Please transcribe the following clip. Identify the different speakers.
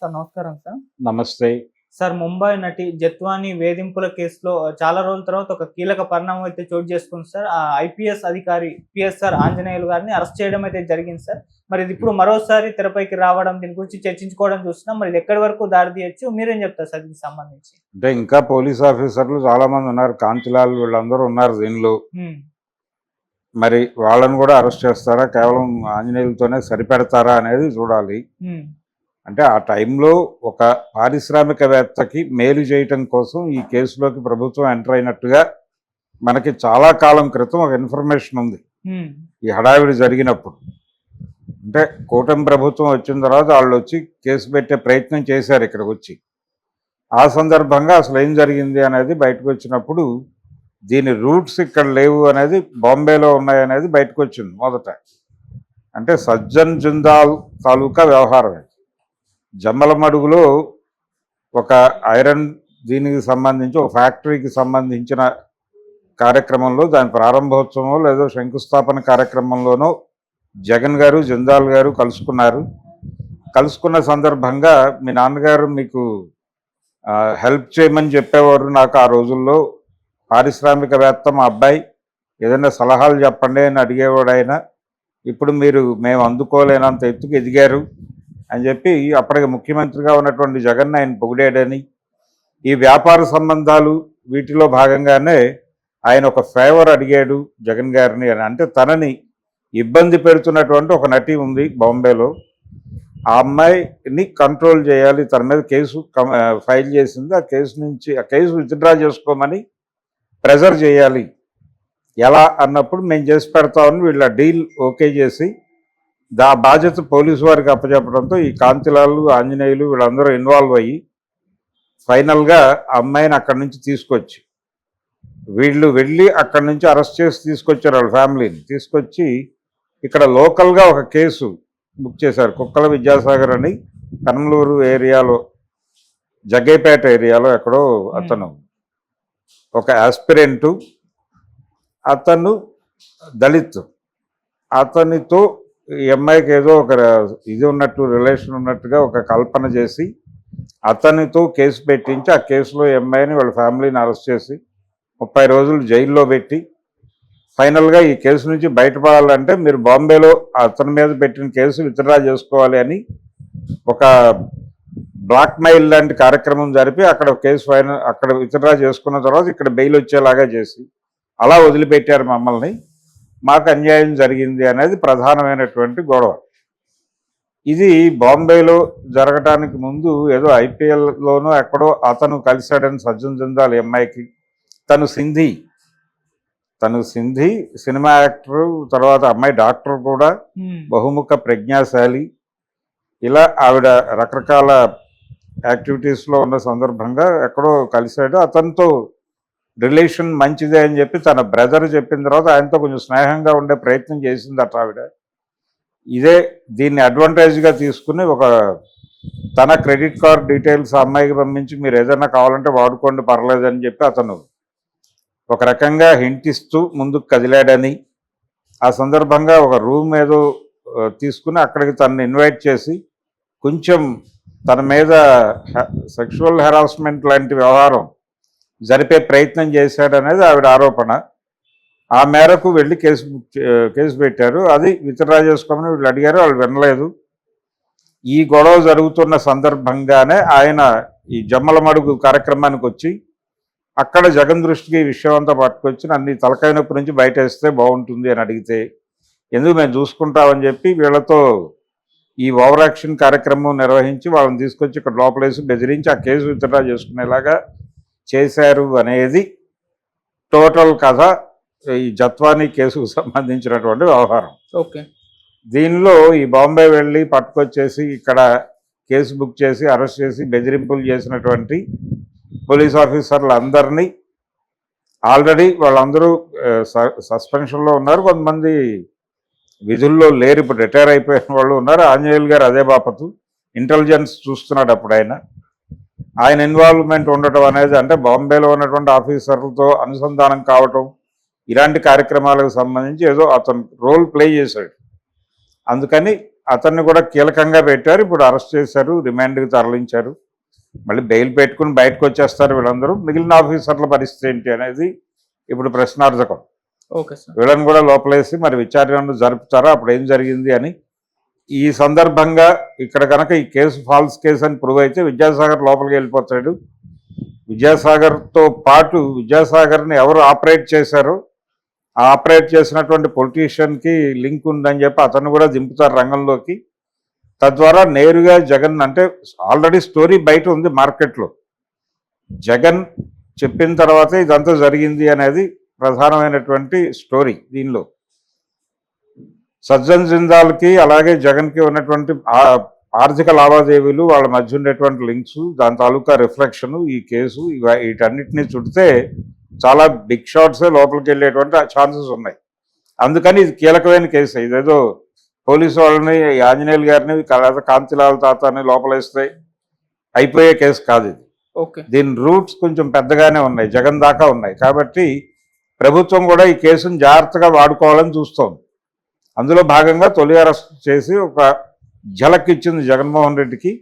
Speaker 1: Sir నమస్కారం sir.
Speaker 2: నమస్తే.
Speaker 1: Sir Mumbai నటి జత్వాని వేధింపుల కేసులో చాలా రోజుల తర్వాత ఒక కీలక పరిణామం అయితే చోటు చేసుకుంది సార్. ఆ ఐపీఎస్ అధికారి పిఎస్ఆర్ ఆంజనేయులు గారిని అరెస్ట్ చేయడం అయితే జరిగింది సార్. మరి ఇది ఇప్పుడు మరోసారి తెరపైకి రావడం దీని గురించి చర్చించుకోవడం చూస్తున్నాం. మరి ఇది ఎక్కడి వరకు దారి తీయచ్చు? మీరేం చెప్తారు సార్ దీనికి సంబంధించి?
Speaker 2: అంటే ఇంకా పోలీస్ ఆఫీసర్లు చాలా మంది ఉన్నారు. కాంతిలాల్ వీళ్ళందరూ ఉన్నారు దీనిలో. మరి వాళ్ళని కూడా అరెస్ట్ చేస్తారా? కేవలం ఆంజనేయులతోనే సరిపెడతారా అనేది చూడాలి. అంటే ఆ టైంలో ఒక పారిశ్రామికవేత్తకి మేలు చేయటం కోసం ఈ కేసులోకి ప్రభుత్వం ఎంటర్ అయినట్టుగా మనకి చాలా కాలం క్రితం ఒక ఇన్ఫర్మేషన్ ఉంది. ఈ హడావిడి జరిగినప్పుడు అంటే కూటమి ప్రభుత్వం వచ్చిన తర్వాత వాళ్ళు వచ్చి కేసు పెట్టే ప్రయత్నం చేశారు ఇక్కడికి వచ్చి ఆ సందర్భంగా అసలు ఏం జరిగింది అనేది బయటకు వచ్చినప్పుడు దీని రూట్స్ ఇక్కడ లేవు అనేది బాంబేలో ఉన్నాయి అనేది బయటకు వచ్చింది మొదట అంటే సజ్జన్ జుందాల్ తాలూకా వ్యవహారం ఇది. జమ్మలమడుగులో ఒక ఐరన్ దీనికి సంబంధించి ఒక ఫ్యాక్టరీకి సంబంధించిన కార్యక్రమంలో దాని ప్రారంభోత్సవం లేదో శంకుస్థాపన కార్యక్రమంలోనో జగన్ గారు జందాల్ గారు కలుసుకున్నారు. కలుసుకున్న సందర్భంగా మీ నాన్నగారు మీకు హెల్ప్ చేయమని చెప్పేవారు నాకు ఆ రోజుల్లో. పారిశ్రామికవేత్త మా అబ్బాయి ఏదైనా సలహాలు చెప్పండి అని అడిగేవాడు ఆయన. ఇప్పుడు మీరు మేము అందుకోలేనంత ఎత్తుకు ఎదిగారు. అని చెప్పి అప్పటికి ముఖ్యమంత్రిగా ఉన్నటువంటి జగన్ ఆయన పొగిడాడని ఈ వ్యాపార సంబంధాలు వీటిలో భాగంగానే ఆయన ఒక ఫేవర్ అడిగాడు జగన్ గారిని అని. అంటే తనని ఇబ్బంది పెడుతున్నటువంటి ఒక నటి ఉంది బాంబేలో. ఆ అమ్మాయిని కంట్రోల్ చేయాలి తన మీద కేసు ఫైల్ చేసింది. ఆ కేసు నుంచి ఆ కేసు విత్డ్రా చేసుకోమని ప్రెజర్ చేయాలి. ఎలా అన్నప్పుడు మేము చేసి పెడతామని వీళ్ళ డీల్ ఓకే చేసి దా బాధ్యత పోలీసు వారికి అప్పచెప్పడంతో ఈ కాంతిలాలు ఆంజనేయులు వీళ్ళందరూ ఇన్వాల్వ్ అయ్యి ఫైనల్గా అమ్మాయిని అక్కడి నుంచి తీసుకొచ్చి వీళ్ళు వెళ్ళి అక్కడి నుంచి అరెస్ట్ చేసి తీసుకొచ్చారు వాళ్ళ ఫ్యామిలీని. తీసుకొచ్చి ఇక్కడ లోకల్గా ఒక కేసు బుక్ చేశారు. కుక్కల విద్యాసాగర్ అని కనమలూరు ఏరియాలో జగ్గైపేట ఏరియాలో ఎక్కడో అతను. ఒక ఆస్పిరెంటు అతను దళిత్. అతనితో ఈ అమ్మాయికి ఏదో ఒక ఇది ఉన్నట్టు రిలేషన్ ఉన్నట్టుగా ఒక కల్పన చేసి అతనితో కేసు పెట్టించి ఆ కేసులో ఈ అమ్మాయిని వాళ్ళ ఫ్యామిలీని అరెస్ట్ చేసి ముప్పై రోజులు జైల్లో పెట్టి ఫైనల్గా ఈ కేసు నుంచి బయటపడాలంటే మీరు బాంబేలో అతని మీద పెట్టిన కేసు విత్డ్రా చేసుకోవాలి అని ఒక బ్లాక్ మెయిల్ లాంటి కార్యక్రమం జరిపి అక్కడ కేసు ఫైనల్ అక్కడ విత్డ్రా చేసుకున్న తర్వాత ఇక్కడ బెయిల్ వచ్చేలాగా చేసి అలా వదిలిపెట్టారు మమ్మల్ని. మాకు అన్యాయం జరిగింది అనేది ప్రధానమైనటువంటి గొడవ. ఇది బాంబేలో జరగటానికి ముందు ఏదో ఐపీఎల్లోనో ఎక్కడో అతను కలిశాడని సజ్జన్ జందాల్ ఈ అమ్మాయికి తను సింధీ. తను సింధీ సినిమా యాక్టర్ తర్వాత అమ్మాయి డాక్టర్ కూడా
Speaker 1: హ్మ్.
Speaker 2: బహుముఖ ప్రజ్ఞాశాలి. ఇలా ఆవిడ రకరకాల యాక్టివిటీస్లో ఉన్న సందర్భంగా ఎక్కడో కలిశాడు. అతనితో రిలేషన్ మంచిదే అని చెప్పి తన బ్రదర్ చెప్పిన తర్వాత ఆయనతో కొంచెం స్నేహంగా ఉండే ప్రయత్నం చేసింది అట్లా ఆవిడ. ఇదే దీన్ని అడ్వాంటేజ్గా తీసుకుని ఒక తన క్రెడిట్ కార్డ్ డీటెయిల్స్ ఆ అమ్మాయికి పంపించి మీరు ఏదైనా కావాలంటే వాడుకోండి పర్లేదని చెప్పి అతను ఒక రకంగా హింట్ ఇస్తూ ముందుకు కదిలాడని ఆ సందర్భంగా ఒక రూమ్ ఏదో తీసుకుని అక్కడికి తనను ఇన్వైట్ చేసి కొంచెం తన మీద సెక్షువల్ హెరాస్మెంట్ లాంటి వ్యవహారం జరిపే ప్రయత్నం చేశాడనేది ఆవిడ ఆరోపణ. ఆ మేరకు వెళ్ళి కేసు కేసు పెట్టారు. అది విత్డ్రా చేసుకోమని వీళ్ళు అడిగారు వాళ్ళు వినలేదు. ఈ గొడవ జరుగుతున్న సందర్భంగానే ఆయన ఈ జమ్మల మడుగు కార్యక్రమానికి వచ్చి అక్కడ జగన్ దృష్టికి విషయం అంతా పట్టుకొచ్చి నన్ను ఈ తలకాయ నొప్పి నుంచి బయట వేస్తే బాగుంటుంది అని అడిగితే ఎందుకు మేము చూసుకుంటామని చెప్పి వీళ్ళతో ఈ ఓవరాక్షన్ కార్యక్రమం నిర్వహించి వాళ్ళని తీసుకొచ్చి ఇక్కడ లోపలేసి బెదిరించి ఆ కేసు విత్డ్రా చేసుకునేలాగా చేశారు అనేది టోటల్ కథ ఈ జత్వానీ కేసుకు సంబంధించినటువంటి వ్యవహారం.
Speaker 1: ఓకే.
Speaker 2: దీనిలో ఈ బాంబే వెళ్ళి పట్టుకొచ్చేసి ఇక్కడ కేసు బుక్ చేసి అరెస్ట్ చేసి బెదిరింపులు చేసినటువంటి పోలీస్ ఆఫీసర్లు అందరినీ ఆల్రెడీ వాళ్ళందరూ సస్పెన్షన్లో ఉన్నారు. కొంతమంది విధుల్లో లేరు. ఇప్పుడు రిటైర్ అయిపోయిన వాళ్ళు ఉన్నారు. ఆంజనేయులు గారు అదే బాపతు. ఇంటెలిజెన్స్ చూస్తున్నాడు అప్పుడు ఆయన ఆయన ఇన్వాల్వ్మెంట్ ఉండటం అనేది అంటే బాంబేలో ఉన్నటువంటి ఆఫీసర్లతో అనుసంధానం కావటం ఇలాంటి కార్యక్రమాలకు సంబంధించి ఏదో అతను రోల్ ప్లే చేశాడు. అందుకని అతన్ని కూడా కీలకంగా పెట్టారు ఇప్పుడు అరెస్ట్ చేశారు రిమాండ్కి తరలించారు. మళ్ళీ బెయిల్ పెట్టుకుని బయటకు వచ్చేస్తారు వీళ్ళందరూ. మిగిలిన ఆఫీసర్ల పరిస్థితి ఏంటి అనేది ఇప్పుడు ప్రశ్నార్థకం.
Speaker 1: Okay sir.
Speaker 2: వీళ్ళని కూడా లోపలేసి మరి విచారణ జరుపుతారా అప్పుడు ఏం జరిగింది అని ఈ సందర్భంగా ఇక్కడ కనుక ఈ కేసు ఫాల్స్ కేసు అని ప్రూవ్ అయితే విద్యాసాగర్ లోపలికి వెళ్ళిపోతాడు. విద్యాసాగర్తో పాటు విద్యాసాగర్ని ఎవరు ఆపరేట్ చేశారో? ఆ ఆపరేట్ చేసినటువంటి పొలిటీషియన్కి లింక్ ఉందని చెప్పి అతను కూడా దింపుతారు రంగంలోకి. తద్వారా నేరుగా జగన్ అంటే ఆల్రెడీ స్టోరీ బయట ఉంది మార్కెట్లో. జగన్ చెప్పిన తర్వాతే ఇదంతా జరిగింది అనేది ప్రధానమైనటువంటి స్టోరీ దీనిలో. సజ్జన్ జిందాల్కి అలాగే జగన్కి ఉన్నటువంటి ఆర్థిక లావాదేవీలు వాళ్ళ మధ్య ఉండేటువంటి లింక్స్ దాని తాలూకా రిఫ్లెక్షన్ ఈ కేసు ఇవ- వీటన్నిటిని చుడితే చాలా బిగ్ షాట్సే లోపలికి వెళ్ళేటువంటి ఛాన్సెస్ ఉన్నాయి. అందుకని ఇది కీలకమైన కేసు. ఇదేదో పోలీసు వాళ్ళని ఆంజనేయులు గారిని లేదా కాంతిలాల్ తాతని లోపలేస్తే అయిపోయే కేసు కాదు ఇది.
Speaker 1: ఓకే.
Speaker 2: దీని రూట్స్ కొంచెం పెద్దగానే ఉన్నాయి. జగన్ దాకా ఉన్నాయి. కాబట్టి ప్రభుత్వం కూడా ఈ కేసును జాగ్రత్తగా వాడుకోవాలని చూస్తోంది. అందులో భాగంగా తొలి అరెస్ట్ చేసి ఒక ఝలక్ ఇచ్చింది జగన్మోహన్ రెడ్డికి.